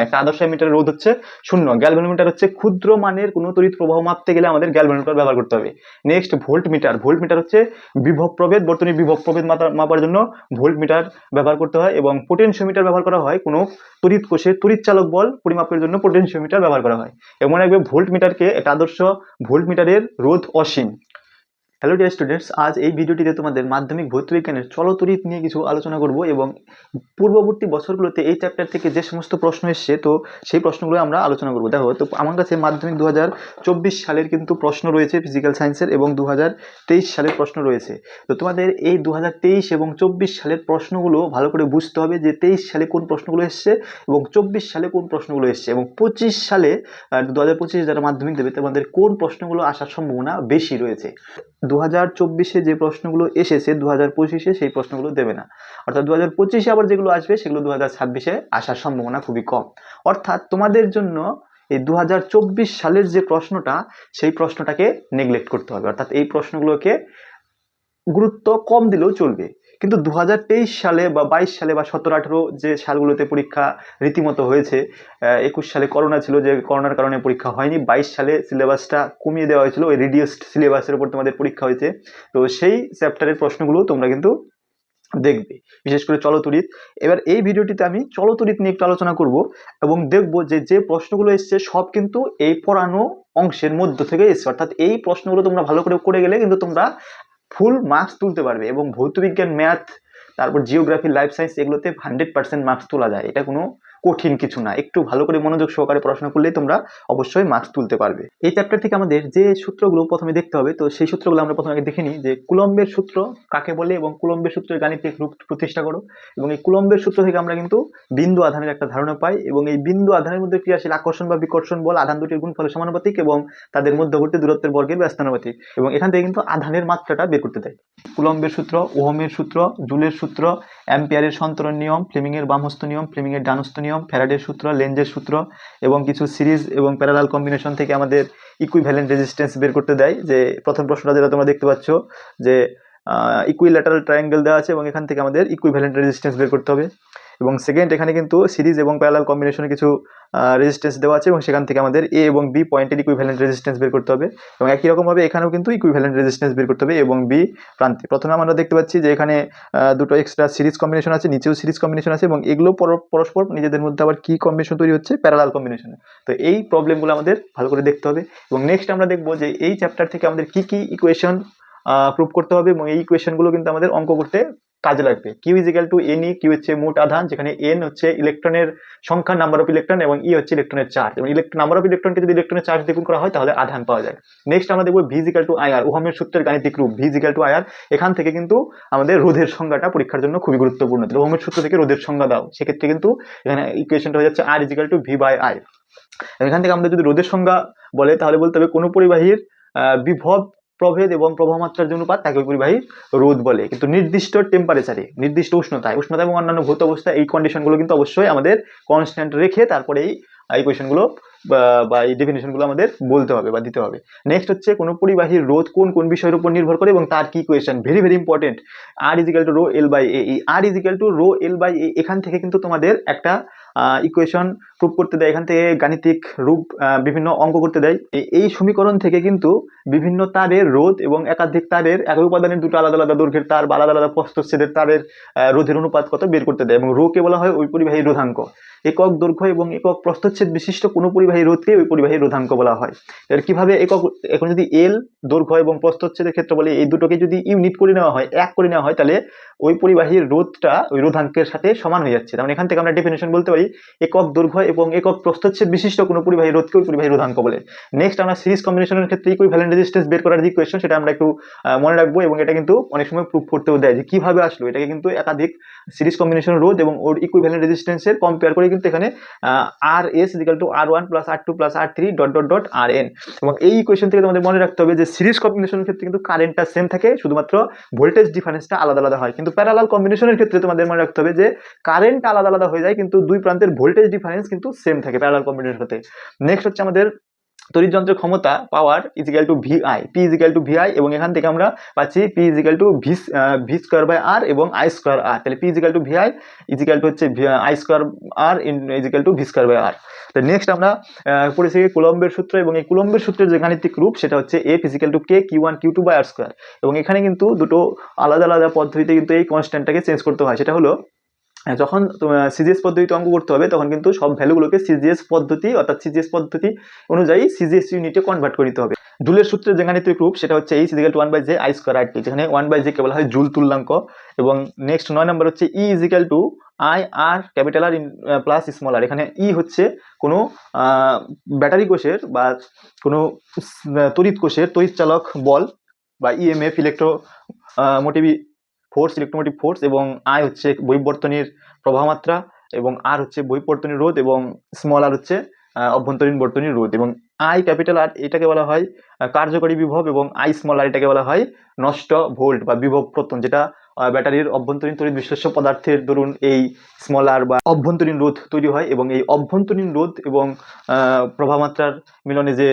একটা আদর্শ মিটারের রোধ হচ্ছে শূন্য। গ্যালভ্যানোমিটার হচ্ছে ক্ষুদ্র মানের কোনো তড়িৎ প্রবাহ মাপতে গেলে আমাদের গ্যালভ্যানোমিটার ব্যবহার করতে হবে। Next voltmeter voltmeter হচ্ছে বিভব প্রভেদ বর্তনীর বিভব প্রভেদ মাপা- মাপার জন্য ভোল্ট মিটার ব্যবহার করতে হয় এবং পোটেনশিওমিটার ব্যবহার করা হয় কোনো তড়িৎ কোষে। তড়িৎ চালক বল পরিমাপের জন্য পোটেনশিওমিটার ব্যবহার করা হয়। এবং মনে রাখবে ভোল্ট মিটারকে একটা আদর্শ ভোল্ট মিটারের রোধ অসীম। হ্যালো ডিয়ার স্টুডেন্টস আজ এই ভিডিওটিতে তোমাদের মাধ্যমিক ভৌতবিজ্ঞানের চলতরিত নিয়ে কিছু আলোচনা করব এবং পূর্ববর্তী বছরগুলোতে এই চ্যাপ্টার থেকে যে সমস্ত প্রশ্ন এসছে, তো সেই প্রশ্নগুলো আমরা আলোচনা করব। দেখো, তো আমার কাছে মাধ্যমিক দু সালের কিন্তু প্রশ্ন রয়েছে ফিজিক্যাল সায়েন্সের এবং দু সালের প্রশ্ন রয়েছে। তো তোমাদের এই দু এবং চব্বিশ সালের প্রশ্নগুলো ভালো করে বুঝতে হবে যে তেইশ সালে কোন প্রশ্নগুলো এসছে এবং চব্বিশ সালে কোন প্রশ্নগুলো এসছে এবং পঁচিশ সালে দু হাজার যারা মাধ্যমিক দেবে, তোমাদের কোন প্রশ্নগুলো আসার সম্ভাবনা বেশি রয়েছে? হাজার চব্বিশে যে প্রশ্নগুলো এসেছে দু হাজার পঁচিশে সেই প্রশ্নগুলো দেবে না। অর্থাৎ দু হাজার পঁচিশে আবার যেগুলো আসবে, সেগুলো দু হাজার ছাব্বিশে আসার সম্ভাবনা খুবই কম। অর্থাৎ তোমাদের জন্য এই দু হাজার চব্বিশ সালের যে প্রশ্নটা, সেই প্রশ্নটাকে নেগলেক্ট করতে হবে। অর্থাৎ এই প্রশ্নগুলোকে গুরুত্ব কম দিলেও চলবে। কিন্তু দু হাজার তেইশ সালে বা বাইশ সালে বা সতেরো আঠেরো যে সালগুলোতে পরীক্ষা রীতিমতো হয়েছে একুশ সালে করোনা ছিল যে করোনার কারণে পরীক্ষা হয়নি, বাইশ সালে সিলেবাসটা কমিয়ে দেওয়া হয়েছিল, ওই রিডিউসড সিলেবাসের উপর তোমাদের পরীক্ষা হয়েছে। তো সেই চ্যাপ্টারের প্রশ্নগুলো তোমরা কিন্তু দেখবে। বিশেষ করে চলতরিত এবার এই ভিডিওটিতে আমি চলতরিত নিয়ে একটু আলোচনা করব এবং দেখব যে যে প্রশ্নগুলো এসছে সব কিন্তু এই পড়ানো অংশের মধ্য থেকে এসছে। অর্থাৎ এই প্রশ্নগুলো তোমরা ভালো করে করে গেলে কিন্তু তোমরা ফুল মার্কস তুলতে পারবে এবং ভৌতবিজ্ঞান ম্যাথ তারপর জিওগ্রাফি লাইফ সায়েন্স এগুলোতে হান্ড্রেড পার্সেন্ট মার্কস তোলা যায়। এটা কোনো কঠিন কিছু না। একটু ভালো করে মনোযোগ সহকারে পড়াশোনা করলেই তোমরা অবশ্যই মার্কস তুলতে পারবে। এই চ্যাপ্টার থেকে আমাদের যে সূত্রগুলো প্রথমে দেখতে হবে, তো সেই সূত্রগুলো আমরা প্রথমে আগে দেখে নিই যে কুলম্বের সূত্র কাকে বলে এবং কুলম্বের সূত্রের গাণিতিক রূপ প্রতিষ্ঠা করো। এবং এই কুলম্বের সূত্র থেকে আমরা কিন্তু বিন্দু আধানের একটা ধারণা পাই এবং এই বিন্দু আধানের মধ্যে ক্রিয়াশীল আকর্ষণ বা বিকর্ষণ বল আধান দুটির গুণফলের সমানুপাতিক এবং তাদের মধ্যবর্তী দূরত্বের বর্গের ব্যস্তানুপাতিক। এবং এখান থেকে কিন্তু আধানের মাত্রাটা বের করতে দেয় কুলম্বের সূত্র, ওহমের সূত্র, জুলের সূত্র, অ্যাম্পিয়ারের সন্তরণ নিয়ম, ফ্লেমিংয়ের বামহস্ত নিয়ম, ফ্লেমিংয়ের ডানহস্ত নিয়ম ফ্যারাডের সূত্র লেঞ্জের সূত্র এবং কিছু সিরিজ এবং প্যারালাল কম্বিনেশন থেকে আমাদের ইকুইভ্যালেন্ট রেজিস্ট্যান্স বের করতে দেয়। যে প্রথম প্রশ্নটা যেটা তোমরা দেখতে পাচ্ছ, যে ইকুইল্যাটারাল ট্রায়াঙ্গেল দেওয়া আছে এবং এখান থেকে আমাদের ইকুইভ্যালেন্ট রেজিস্ট্যান্স বের করতে হবে। এবং সেকেন্ড এখানে কিন্তু সিরিজ এবং প্যারালাল কম্বিনেশনে কিছু রেজিস্ট্যান্স দেওয়া আছে এবং সেখান থেকে আমাদের এ এবং বি পয়েন্টের ইকুইভ্যালেন্ট রেজিস্ট্যান্স বের করতে হবে এবং একই রকমভাবে এখানেও কিন্তু ইকুইভ্যালেন্ট রেজিস্ট্যান্স বের করতে হবে এবং বি প্রান্তে। প্রথমে আমরা দেখতে পাচ্ছি যে এখানে দুটো এক্সট্রা সিরিজ কম্বিনেশন আছে, নিচেও সিরিজ কম্বিনেশন আছে এবং এগুলো পর- পরস্পর নিজেদের মধ্যে আবার কী কম্বিনেশন তৈরি হচ্ছে? প্যারালাল কম্বিনেশনে তো এই প্রবলেমগুলো আমাদের ভালো করে দেখতে হবে এবং নেক্সট আমরা দেখব যে এই চ্যাপ্টার থেকে আমাদের কি কি ইকুয়েশন প্রুভ করতে হবে এবং এই ইকুয়েশনগুলো কিন্তু আমাদের অঙ্ক করতে কাজে লাগবে। Q equal to N E Q হচ্ছে মোট আধান, যেখানে এন হচ্ছে ইলেকট্রনের সংখ্যা নাম্বার অফ ইলেকট্রন এবং ই হচ্ছে ইলেকট্রনের চার্জ এবং ইলেকট্রন নাম্বার অফ ইলেকট্রনকে যদি ইলেকট্রনের চার্জ দ্বিগুণ করা হয়, তাহলে আধান পাওয়া যায়। নেক্সট আমরা দেখব ভিজিক্যাল টু আয়ার ওহামের সূত্রের গাণিতিক রূপ ভিজিক্যাল টু আয়ার এখান থেকে কিন্তু আমাদের রোধের সংজ্ঞাটা পরীক্ষার জন্য খুবই গুরুত্বপূর্ণ। তাহলে সূত্র থেকে রোধের সংজ্ঞা দাও। সেক্ষেত্রে কিন্তু এখানে ইকুয়েশনটা হয়ে যাচ্ছে আর equal to V by I এখান থেকে আমাদের যদি রোধের সংজ্ঞা বলে, তাহলে বলতে হবে কোনো পরিবাহীর বিভব প্রভেদ এবং প্রবাহ মাত্রার যে অনুপাত তাকে পরিবাহী রোধ বলে। কিন্তু নির্দিষ্ট টেম্পারেচারে নির্দিষ্ট উষ্ণতায়, উষ্ণতা এবং অন্যান্য ভৌত অবস্থা এই কন্ডিশনগুলো কিন্তু অবশ্যই আমাদের কনস্ট্যান্ট রেখে তারপরে এই ইকুয়েশনগুলো বা এই ডেফিনেশনগুলো আমাদের বলতে হবে বা দিতে হবে। নেক্সট হচ্ছে কোনো পরিবাহীর রোধ কোন কোন বিষয়ের উপর নির্ভর করে এবং তার কি equation very very important R equal to rho L by A R equal to rho L by A এখান থেকে কিন্তু তোমাদের একটা ইকুয়েশন প্রুভ করতে দেয়, এখান থেকে গাণিতিক রূপ বিভিন্ন অঙ্ক করতে দেয়। এই সমীকরণ থেকে কিন্তু বিভিন্ন তারের রোধ এবং একাধিক তারের এক উপাদানের দুটো আলাদা আলাদা দৈর্ঘ্যের তার বা আলাদা আলাদা প্রস্থচ্ছেদের তারের রোধের অনুপাত কত বের করতে দেয়। এবং রোকে বলা হয় ওই পরিবাহী রোধাঙ্ক। একক দৈর্ঘ্য এবং একক প্রস্থচ্ছেদ বিশিষ্ট কোনো পরিবাহী রোধকে ওই পরিবাহী রোধাঙ্ক বলা হয়। এর কীভাবে একক, এখন যদি এল দৈর্ঘ্য এবং প্রস্থচ্ছেদের ক্ষেত্রে বলে, এই দুটোকে যদি ইউনিট করে নেওয়া হয়, এক করে নেওয়া হয়, তাহলে ওই পরিবাহীর রোধটা ওই রোধাঙ্কের সাথে সমান হয়ে যাচ্ছে। তার মানে এখান থেকে আমরা ডেফিনেশন বলতে পারি, একক দৈর্ঘ্য এবং একক প্রস্থচ্ছেদ বিশিষ্ট কোনো পরিবাহী রোধকে ওই পরিবাহী রোধাঙ্ক বলে। নেক্সট আমরা সিরিজ কম্বিনেশনের ক্ষেত্রে ইকুইভ্যালেন্ট রেজিস্ট্যান্স বের করার যে ইকুয়েশন সেটা আমরা একটু মনে রাখব এবং এটা কিন্তু অনেক সময় প্রুভ করতেও দেয় যে কীভাবে আসলো। এটাকে কিন্তু একাধিক সিরিজ কম্বিনেশন রোধ এবং ওর ইকুইভ্যালেন্ট রেজিস্ট্যান্সের কম্পেয়ার করে কিন্তু এখানে R S equal to R one plus R two plus R three dot dot dot R N এবং এই ইকুয়েশন থেকে তোমাদের মনে রাখতে হবে যে সিরিজ কম্বিনেশনের ক্ষেত্রে কিন্তু কারেন্টটা সেম থাকে, শুধুমাত্র ভোল্টেজ ডিফারেন্সটা আলাদা আলাদা হয়। কিন্তু প্যারালাল কম্বিনেশনের ক্ষেত্রে তোমাদের মনে রাখতে হবে যে কারেন্ট আলাদা আলাদা হয়ে যায়, কিন্তু দুই প্রান্তের ভোল্টেজ ডিফারেন্স কিন্তু সেম থাকে প্যারালাল কম্বিনেশন হতে নেক্সট হচ্ছে আমাদের তড়িৎ যন্ত্রের ক্ষমতা power equal to V I P equal to V I এবং এখান থেকে আমরা পাচ্ছি P equal to V V square by R এবং আই স্কোয়ার আর তাহলে P equal to V I equal to হচ্ছে I square R equal to V square by R তো next আমরা পড়েছি কুলম্বের সূত্র এবং এই কুলম্বের সূত্রের যে গাণিতিক রূপ সেটা হচ্ছে F equal to K Q one Q two by R square এবং এখানে কিন্তু দুটো আলাদা আলাদা পদ্ধতিতে কিন্তু এই কনস্ট্যান্টটাকে চেঞ্জ করতে হয়। সেটা হলো যখন সিজিএস পদ্ধতিতে অঙ্ক করতে হবে, তখন কিন্তু সব ভ্যালুগুলোকে সিজিএস পদ্ধতি অর্থাৎ সিজিএস পদ্ধতি অনুযায়ী সিজিএস ইউনিটে কনভার্ট করে দিতে হবে। জুলের সূত্রে যে গাণিতিক রূপ, সেটা হচ্ছে এই equal to one by J I square R T যেখানে ওয়ান বাই জে কে বলা হয় জুল তুল্যাঙ্ক। এবং নেক্সট নয় নম্বর হচ্ছে E equal to I R capital R plus small R এখানে ই হচ্ছে কোনো ব্যাটারি কোষের বা কোনো তড়িৎ কোষের তড়িৎ চালক বল বা E EMF electromotive force electromotive force এবং আই হচ্ছে বৈবর্তনীর প্রভাবমাত্রা এবং আর হচ্ছে বৈবর্তনীর রোধ এবং স্মল আর হচ্ছে অভ্যন্তরীণ বর্তনীর রোধ এবং আই ক্যাপিটাল আর এটাকে বলা হয় কার্যকরী বিভব এবং আই স্মল আর এটাকে বলা হয় নষ্ট ভোল্ট বা বিভব প্রত্যন যেটা ব্যাটারির অভ্যন্তরীণ তড়িৎ বিশ্লেষ্য পদার্থের ধরুন এই স্মলার বা অভ্যন্তরীণ রোধ তৈরি হয় এবং এই অভ্যন্তরীণ রোধ এবং আহ, প্রভাবমাত্রার মিলনে যে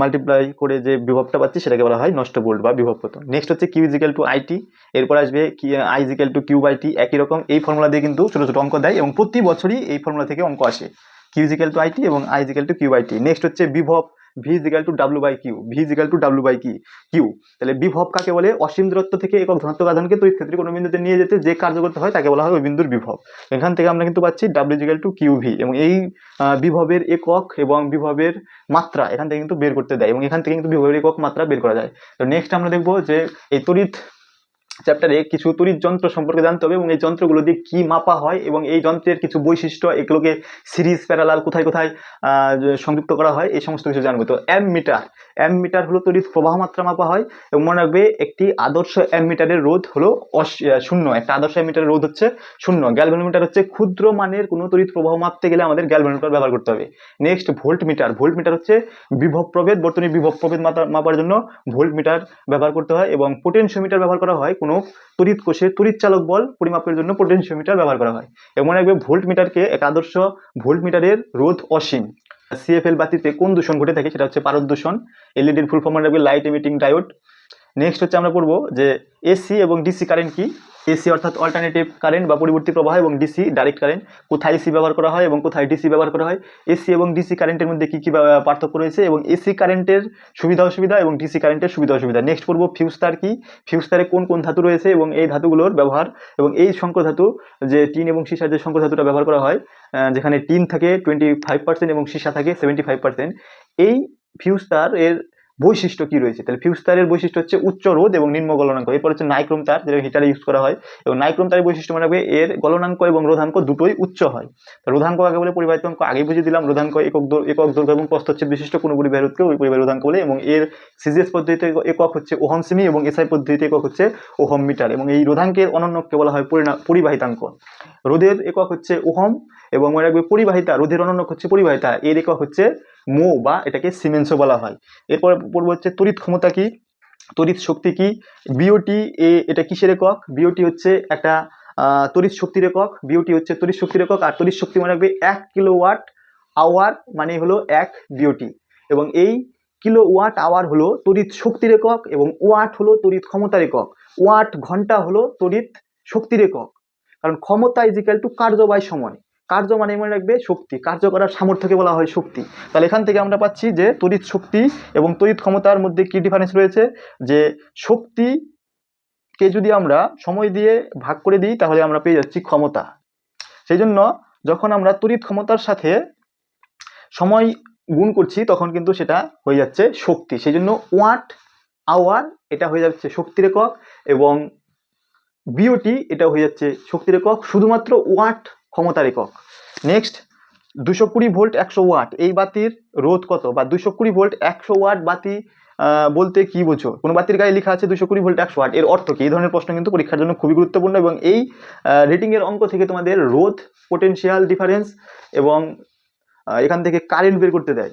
মাল্টিপ্লাই করে যে বিভবটা পাচ্ছি সেটাকে বলা হয় নষ্ট ভোল্ট বা বিভব প্রত্যন নেক্সট হচ্ছে Q equal to I T এরপর আসবে কি I equal to Q by T একই রকম এই ফর্মুলা দিয়ে কিন্তু ছোটো ছোটো অঙ্ক দেয় এবং প্রতি বছরই এই ফর্মুলা থেকে অঙ্ক আসে। Q equal to I T এবং I equal to Q by T next হচ্ছে বিভব। V equal to W by Q V equal to W by কি কিউ তাহলে বিভব কাকে বলে? অসীম দূরত্ব থেকে একক ধনাত্মক আধানকে তড়িৎ ক্ষেত্রে কোনো বিন্দুতে নিয়ে যেতে যে কার্য করতে হয় তাকে বলা হয় ওই বিন্দুর বিভব এখান থেকে আমরা কিন্তু পাচ্ছি W equal to Q V এবং এই বিভবের একক এবং বিভবের মাত্রা এখান থেকে কিন্তু বের করতে দেয় এবং এখান থেকে কিন্তু বিভবের একক মাত্রা বের করা যায়। তো নেক্সট আমরা দেখব যে এই তড়িৎ চ্যাপ্টারে কিছু তড়িৎ যন্ত্র সম্পর্কে জানতে হবে এবং এই যন্ত্রগুলো দিয়ে কি মাপা হয় এবং এই যন্ত্রের কিছু বৈশিষ্ট্য, এগুলোকে সিরিজ প্যারালাল কোথায় কোথায় সংযুক্ত করা হয়, এই সমস্ত কিছু জানব। তো অ্যাম মিটার অ্যাম মিটার হলো তড়িৎ প্রবাহ মাত্রা মাপা হয় এবং মনে রাখবে একটি আদর্শ অ্যাম মিটারের রোধ হলো শূন্য। একটা আদর্শ অ্যাম মিটারের রোধ হচ্ছে শূন্য। গ্যালভ্যানোমিটার হচ্ছে ক্ষুদ্র মানের কোনো তড়িৎ প্রবাহ মাপতে গেলে আমাদের গ্যালভ্যানোমিটার ব্যবহার করতে হবে। Next voltmeter voltmeter হচ্ছে বিভব প্রভেদ, বর্তনী বিভব প্রভেদ মাপার জন্য ভোল্ট মিটার ব্যবহার করতে হয় এবং পোটেনশিওমিটার ব্যবহার করা হয় কোনো তড়িৎ কোষে তড়িৎ চালক বল পরিমাপের জন্য পোটেনশিওমিটার ব্যবহার করা হয়। এবং একবে ভোল্ট মিটারকে এক আদর্শ ভোল্ট মিটারের রোধ অসীম। সিএফএল বাতিতে কোন দূষণ ঘটে থাকে সেটা হচ্ছে পারদ দূষণ। এলইডির ফুল ফর্ম রাখবে লাইট এমিটিং ডায়োড নেক্সট হচ্ছে আমরা পড়ব যে এসি এবং ডিসি কারেন্ট কি? এসি অর্থাৎ অল্টারনেটিভ কারেন্ট বা পরিবর্তী প্রবাহ এবং ডিসি ডাইরেক্ট কারেন্ট কোথায় এসি ব্যবহার করা হয় এবং কোথায় ডিসি ব্যবহার করা হয়? এসি এবং ডিসি কারেন্টের মধ্যে কী কী পার্থক্য রয়েছে এবং এসি কারেন্টের সুবিধা অসুবিধা এবং ডিসি কারেন্টের সুবিধা অসুবিধা। নেক্সট পড়ব ফিউজ তার কি? ফিউজ তারে কোন কোন ধাতু রয়েছে এবং এই ধাতুগুলোর ব্যবহার এবং এই শঙ্কর ধাতু যে টিন এবং সীসার যে শঙ্কর ধাতুটা ব্যবহার করা হয় যেখানে টিন থাকে টোয়েন্টি ফাইভ পার্সেন্ট এবং সীসা থাকে সেভেন্টি ফাইভ পার্সেন্ট এই ফিউজ তার এর বৈশিষ্ট্য কি রয়েছে? তাহলে ফিউজ তারের বৈশিষ্ট্য হচ্ছে উচ্চ রোধ এবং নিম্ন গলনাঙ্ক। এরপর হচ্ছে নাইক্রোম তার যেটা হিটারে ইউজ করা হয়। এবং নাইক্রোম তারের বৈশিষ্ট্য মনে এর গলনাঙ্ক এবং রোধাঙ্ক দুটোই উচ্চ হয়। রোধাঙ্ক আগে বলে? পরিবাহিত অঙ্ক আগে বুঝিয়ে দিলাম। রোধাঙ্ক একক একক দৈর্ঘ্য এবং প্রস্থচ্ছেদ বিশিষ্ট কোনো পরিবাহিতকে ওই পরিবাহী রোধাঙ্ক বলে। এবং এর সিজিএস পদ্ধতিতে একক হচ্ছে ওহম সেমি এবং এসআই পদ্ধতিতে একক হচ্ছে ওহম মিটার। এবং এই রোধাঙ্কের অনন্যকে বলা হয় পরিবাহিতাঙ্ক। রোধের একক হচ্ছে ওহম এবং মনে রাখবে পরিবাহিতা, রোধের অনন্য হচ্ছে পরিবাহিতা। এর একক হচ্ছে মো বা এটাকে সিমেন্সও বলা হয়। এরপর পড়ব হচ্ছে তড়িৎ ক্ষমতা কি? তড়িৎ শক্তি কি? বিওটি এ এটা কিসের একক? বিওটি হচ্ছে একটা তড়িৎ শক্তির একক। বিওটি হচ্ছে তড়িৎ শক্তির একক। আর তড়িৎ শক্তি মনে রাখবে এক কিলো ওয়াট আওয়ার মানে হলো এক বিওটি এবং এই কিলো ওয়াট আওয়ার হলো তড়িৎ শক্তির একক এবং ওয়াট হলো তড়িৎ ক্ষমতার একক। ওয়াট ঘণ্টা হলো তড়িৎ শক্তির একক। কারণ ক্ষমতা ইজিক্যাল টু কার্য বাই সময় কার্য মানে মনে রাখবে শক্তি। কার্য করার সামর্থ্যকে বলা হয় শক্তি। তাহলে এখান থেকে আমরা পাচ্ছি যে তড়িৎ শক্তি এবং তড়িৎ ক্ষমতার মধ্যে কি ডিফারেন্স রয়েছে? যে শক্তিকে যদি আমরা সময় দিয়ে ভাগ করে দিই, তাহলে আমরা পেয়ে যাচ্ছি ক্ষমতা। সেই জন্য যখন আমরা তড়িৎ ক্ষমতার সাথে সময় গুণ করছি, তখন কিন্তু সেটা হয়ে যাচ্ছে শক্তি। সেই জন্য ওয়াট আওয়ার এটা হয়ে যাচ্ছে শক্তির একক এবং বিওটি এটা হয়ে যাচ্ছে শক্তির একক শুধুমাত্র ওয়াট ক্ষমতার একক। নেক্সট দুশো কুড়ি ভোল্ট একশো ওয়াট। এই বাতির রোধ কত? বা দুশো কুড়ি ভোল্ট একশো ওয়াট বাতি বলতে কি বোঝো? কোনো বাতির গায়ে লেখা আছে দুশো কুড়ি ভোল্ট একশো ওয়াট। এর অর্থ কি? এই ধরনের প্রশ্ন কিন্তু পরীক্ষার জন্য খুবই গুরুত্বপূর্ণ এবং এই রেটিংয়ের অঙ্ক থেকে তোমাদের রোধ পোটেনশিয়াল ডিফারেন্স এবং এখান থেকে কারেন্ট বের করতে দেয়।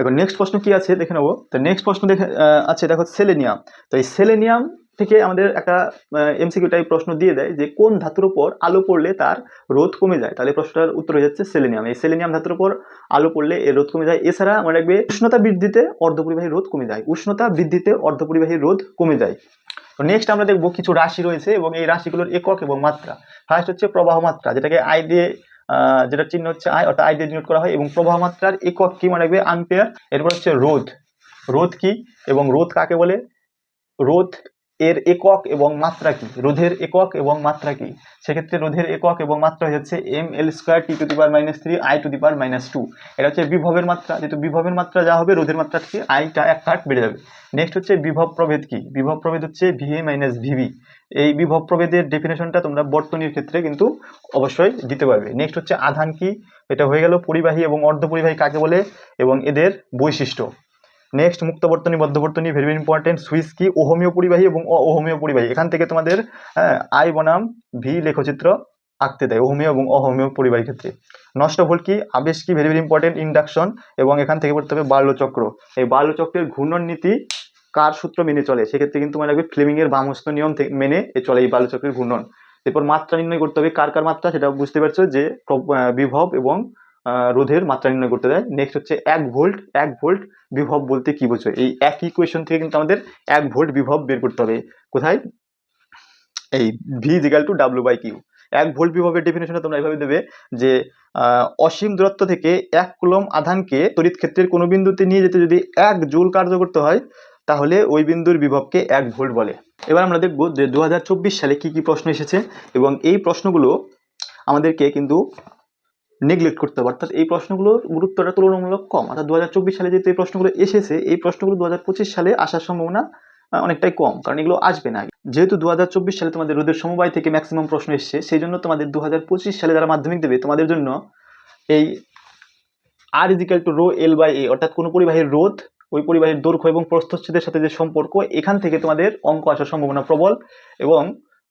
এখন নেক্সট প্রশ্ন কি আছে? দেখে নেব। তো নেক্সট প্রশ্ন দেখে আছে, দেখো সেলেনিয়াম তো এই সেলেনিয়াম থেকে আমাদের একটা এমসিকিউ টাইপ প্রশ্ন দিয়ে দেয় যে কোন ধাতুর উপর আলো পড়লে তার রোধ কমে যায়? তাহলে প্রশ্নটার উত্তর হয়ে যাচ্ছে সেলেনিয়াম এই সেলেনিয়াম ধাতুর উপর আলো পড়লে এর রোধ কমে যায়। এছাড়া মনে রাখবে উষ্ণতা বৃদ্ধিতে অর্ধপরিবাহী রোধ কমে যায়। উষ্ণতা বৃদ্ধিতে অর্ধপরিবাহী রোধ কমে যায়। তো নেক্সট আমরা দেখব কিছু রাশি রয়েছে এবং এই রাশিগুলোর একক এবং মাত্রা। ফার্স্ট হচ্ছে প্রবাহ মাত্রা, যেটাকে আই দিয়ে যেটা চিহ্ন হচ্ছে আয় অর্থাৎ আই দিয়ে ডিনোট করা হয় এবং প্রবাহ মাত্রার একক কি মনে রাখবে? আম্পেয়ার এরপর হচ্ছে রোধ। রোধ কি এবং রোধ কাকে বলে? রোধ এর একক এবং মাত্রা কি? রোধের একক এবং মাত্রা কি? সেক্ষেত্রে রোধের একক এবং মাত্রা হচ্ছে M L square T to the power minus three I to the power minus two এটা হচ্ছে বিভবের মাত্রা। যেহেতু বিভবের মাত্রা যা হবে, রোধের মাত্রা থেকে আইটা এক কাট বেড়ে যাবে। নেক্সট হচ্ছে বিভব প্রভেদ কি? বিভব প্রভেদ হচ্ছে ভিএ মাইনাস ভিভি এই বিভব প্রভেদের ডেফিনেশনটা তোমরা বর্তনীর ক্ষেত্রে কিন্তু অবশ্যই দিতে পারবে। নেক্সট হচ্ছে আধান কি? এটা হয়ে গেল পরিবাহী এবং অর্ধপরিবাহী কাকে বলে? এবং এদের বৈশিষ্ট্য। নেক্সট মুক্ত বর্তনী বদ্ধ বর্তনী ভেরি ভেরি ইম্পর্টেন্ট সুইচ কি ওহমীয় পরিবাহী এবং অহমীয় পরিবাহী এখান থেকে তোমাদের হ্যাঁ, আই বনাম ভি লেখচিত্র আঁকতে দেয় ওহমীয় এবং অহমীয় পরিবাহীর ক্ষেত্রে। নষ্ট ভোল্ট কি আবেশ কি ভেরি ভেরি ইম্পর্টেন্ট ইন্ডাকশন এবং এখান থেকে পড়তে হবে বাল্যচক্র। এই বার্লো চক্রের ঘূর্ণন নীতি কার সূত্র মেনে চলে? সেক্ষেত্রে কিন্তু মনে রাখবে ফ্লেমিং এর বামস্ত নিয়ম মেনে চলে এই বার্লো চক্রের ঘূর্ণন। এরপর মাত্রা নির্ণয় করতে হবে কার কার মাত্রা? সেটা বুঝতে পারছ যে বিভব এবং রোধের মাত্রা নির্ণয় করতে দেয়। নেক্সট হচ্ছে এক ভোল্ট এক ভোল্ট বিভব বলতে কি বোঝো এই এক ইকুয়েশন থেকে কিন্তু আমাদের এক ভোল্ট বিভব বের করতে হবে। কোথায়? এই V equal to W by Q এক ভোল্ট বিভবের ডেফিনেশনে তোমরা এভাবে দেবে যে অসীম দূরত্ব থেকে এক কুলম আধানকে তড়িৎ ক্ষেত্রের কোনো বিন্দুতে নিয়ে যেতে যদি এক জুল কার্য করতে হয়, তাহলে ওই বিন্দুর বিভবকে এক ভোল্ট বলে। এবার আমরা দেখব যে দু হাজার চব্বিশ সালে কি কি প্রশ্ন এসেছে এবং এই প্রশ্নগুলো আমাদেরকে কিন্তু নেগলেক্ট করতে হবে। অর্থাৎ এই প্রশ্নগুলোর গুরুত্বটা তুলনামূলক কম। অর্থাৎ দু হাজার চব্বিশ সালে যেহেতু এই প্রশ্নগুলো এসেছে, এই প্রশ্নগুলো দু হাজার পঁচিশ সালে আসার সম্ভাবনা অনেকটাই কম। কারণ এগুলো আসবে না যেহেতু দু হাজার চব্বিশ সালে তোমাদের রোদের সমবায় থেকে ম্যাক্সিমাম প্রশ্ন এসছে, সেই জন্য তোমাদের দু হাজার পঁচিশ সালে যারা মাধ্যমিক দেবে, তোমাদের জন্য এই R equal to rho L by A অর্থাৎ কোনো পরিবাহীর রোধ, ওই পরিবাহীর দৈর্ঘ্য এবং প্রস্থচ্ছেদের সাথে যে সম্পর্ক, এখান থেকে তোমাদের অঙ্ক আসার সম্ভাবনা প্রবল এবং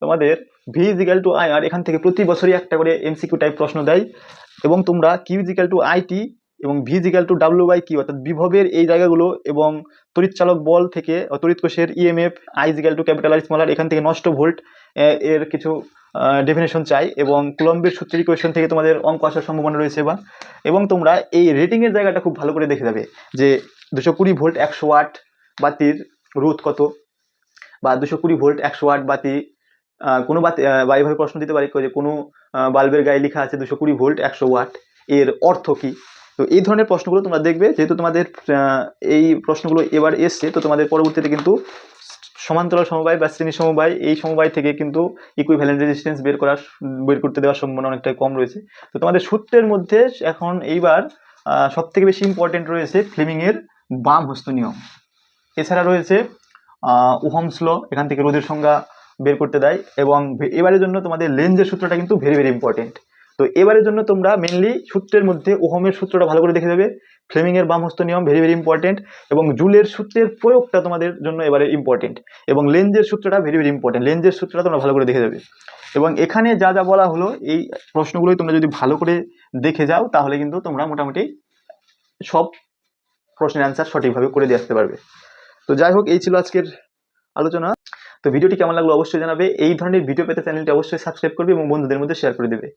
তোমাদের V equal to I R এখান থেকে প্রতি বছরই একটা করে এমসিকিউ টাইপ প্রশ্ন দেয়। এবং তোমরা Q equal to I T এবং V equal to W by Q অর্থাৎ বিভবের এই জায়গাগুলো এবং তড়িৎচালক বল থেকে তড়িৎ কোষের EMF I equal to capital R small R এখান থেকে নষ্ট ভোল্ট এর কিছু ডেফিনেশন চাই এবং কুলম্বের সূত্রের ইকুয়েশন থেকে তোমাদের অঙ্ক আসার সম্ভাবনা রয়েছে এবার। এবং তোমরা এই রেটিংয়ের জায়গাটা খুব ভালো করে দেখে যাবে যে দুশো কুড়ি ভোল্ট একশো ওয়াট বাতির রোধ কত বা দুশো কুড়ি ভোল্ট একশো ওয়াট বাতি কোনো এইভাবে প্রশ্ন দিতে পারি যে কোনো বাল্বের গায়ে লেখা আছে দুশো কুড়ি ভোল্ট, একশো ওয়াট, এর অর্থ কী? তো এই ধরনের প্রশ্নগুলো তোমরা দেখবে, যেহেতু তোমাদের এই প্রশ্নগুলো এবার এসছে, তো তোমাদের পরবর্তীতে কিন্তু সমান্তরাল সমবায় বা শ্রেণি সমবায়, এই সমবায় থেকে কিন্তু ইকুইভ্যালেন্ট রেজিস্ট্যান্স বের করার, বের করতে দেওয়ার সম্ভাবনা অনেকটাই কম রয়েছে। তো তোমাদের সূত্রের মধ্যে এখন এইবার সব থেকে বেশি ইম্পর্টেন্ট রয়েছে ফ্লেমিংয়ের বাম হস্ত নিয়ম। এছাড়া রয়েছে উহমস ল, এখান থেকে রোদের সংজ্ঞা বের করতে দেয় এবং এবারের জন্য তোমাদের লেন্সের সূত্রটা কিন্তু ভেরি ভেরি ইম্পর্টেন্ট তো এবারের জন্য তোমরা মেনলি সূত্রের মধ্যে ওহমের সূত্রটা ভালো করে দেখে দেবে ফ্লেমিংয়ের বাম হস্ত নিয়ম ভেরি ভেরি ইম্পর্টেন্ট এবং জুলের সূত্রের প্রয়োগটা তোমাদের জন্য এবারে ইম্পর্টেন্ট এবং লেন্সের সূত্রটা ভেরি ভেরি ইম্পর্টেন্ট লেন্সের সূত্রটা তোমরা ভালো করে দেখে দেবে এবং এখানে যা যা বলা হলো এই প্রশ্নগুলোই তোমরা যদি ভালো করে দেখে যাও তাহলে কিন্তু তোমরা মোটামুটি সব প্রশ্নের অ্যান্সার সঠিকভাবে করে দিয়ে আসতে পারবে। তো যাই হোক, এই ছিল আজকের আলোচনা। তো ভিডিওটি কেমন লাগল অবশ্যই জানাবে। এই ধরনের ভিডিও পেতে চ্যানেলটি অবশ্যই সাবস্ক্রাইব করবে এবং বন্ধুদের মধ্যে শেয়ার করে দেবে।